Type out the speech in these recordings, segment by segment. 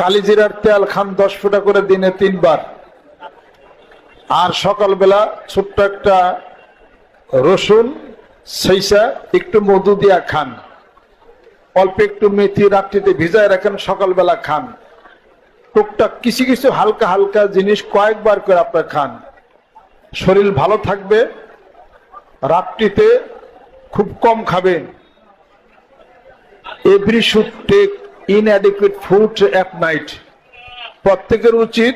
কালিজিরার তেল খান দশ ফুটা করে দিনে তিনবার। আর সকালবেলা ছোট্ট একটা রসুন সেইসা একটু মধু দিয়া খান। অল্প একটু মেথি রাত্রিতে ভিজায় রাখেন, সকালবেলা খান। টুকটাক কিছু কিছু হালকা হালকা জিনিস কয়েকবার করে আপনার খান। শরীর ভালো থাকবে, রাত্রিতে খুব কম খাবেন। Every should take inadequate food at night প্রত্যেকের উচিত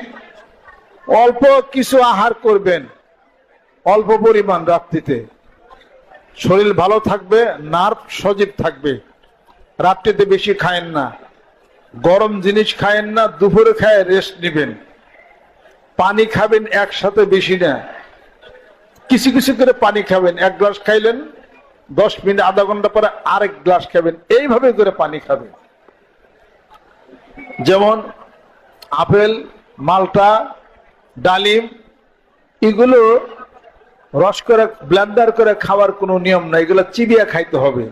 অল্প কিছু আহার করবেন, অল্প পরিমাণ রাত্রিতে। শরীর ভালো থাকবে নার্ভ সজীব থাকবে। রাত্রিতে বেশি খায়েন না। গরম জিনিস খায়েন না, দুপুরে খায় রেস্ট নেবেন। পানি খাবেন একসাথে বেশি না। কিছু কিছু করে পানি খাবেন, এক গ্লাস খাইলেন, দশ মিনিট, আধা ঘণ্টা পরে আরেক গ্লাস খাবেন, এইভাবে করে পানি খাবেন। যেমন আপেল, মালটা, ডালিম, এগুলো রস করে ব্লেন্ডার করে খাওয়ার কোনো নিয়ম নাই। এগুলো চিবিয়া খাইতে হবে।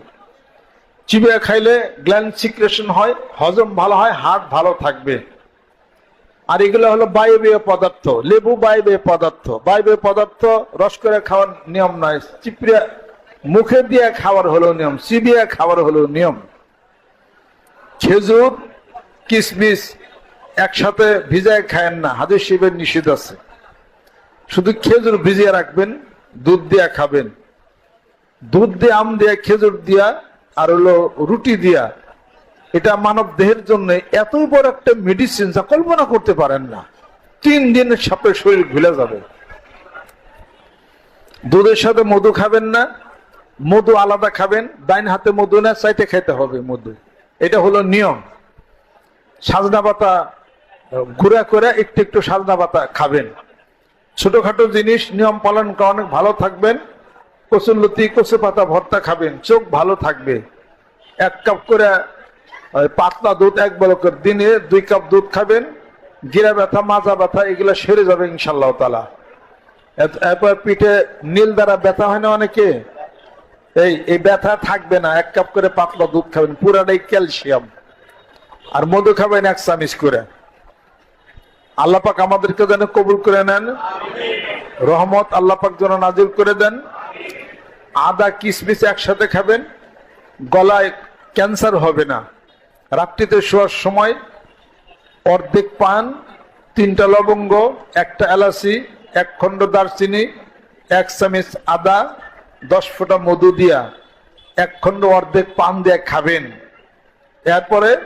চিবিয়া খাইলে গ্ল্যান্ড সিক্রেশন হয়, হজম ভালো হয় হার্ট ভালো থাকবে। আর এগুলো হলো বায়বীয় পদার্থ, লেবু বায়বীয় পদার্থ। বায়বীয় পদার্থ রস করে খাওয়ার নিয়ম নয় চিপড়িয়া মুখে দিয়ে খাওয়ার হলো নিয়ম, চিবিয়া খাওয়ার হলো নিয়ম। খেজুর কিশমিশ একসাথে ভিজায় খায়েন না, হাদিস শিবের নিষেধ আছে। শুধু খেজুর ভিজিয়ে রাখবেন, দুধ দিয়া খাবেন। দুধ দিয়ে আম দিয়া, খেজুর দিয়া, আর হলো রুটি দিয়া, এটা মানব দেহের জন্য এত বড় একটা মেডিসিন যা কল্পনা করতে পারেন না। তিন দিনের সাপে শরীর ভুলে যাবে। দুধের সাথে মধু খাবেন না, মধু আলাদা খাবেন, ডাইন হাতে মধু না, চাইতে খেতে হবে মধু। এটা হলো নিয়ম। সাজনা পাতা ঘুরা করে একটু একটু সাজনা পাতা খাবেন। ছোটখাটো জিনিস, নিয়ম পালন করে অনেক ভালো থাকবেন। কচুরলতি কচু পাতা, ভর্তা খাবেন, চোখ ভালো থাকবে। এক কাপ করে পাতলা দুধ, এক বল করে দিনে দুই কাপ দুধ খাবেন। গিরা ব্যথা, মাজা ব্যথা, এগুলো সেরে যাবে ইনশাল্লাহ তালা এরপর পিঠে নীল দ্বারা ব্যথা হয় না অনেকে? এই এই ব্যথা থাকবে না। এক কাপ করে পাতলা দুধ খাবেন, পুরাটাই ক্যালসিয়াম। আর মধু খাবেন এক চামিচ করে। আল্লাহ পাক আমাদেরকে যেন কবুল করে নেন। রহমত আল্লাহ পাক যেন নাজিল করে দেন। আদা, কিসমিস একসাথে খাবেন। গলায় ক্যান্সার হবে না। রাত্রিতে শোয়ার সময় অর্ধেক পান, তিনটা লবঙ্গ, একটা এলাচি, এক খণ্ড দারচিনি, এক চামিচ আদা, দশ ফোঁটা মধু দিয়া এক খণ্ড অর্ধেক পান দিয়ে খাবেন। এরপরে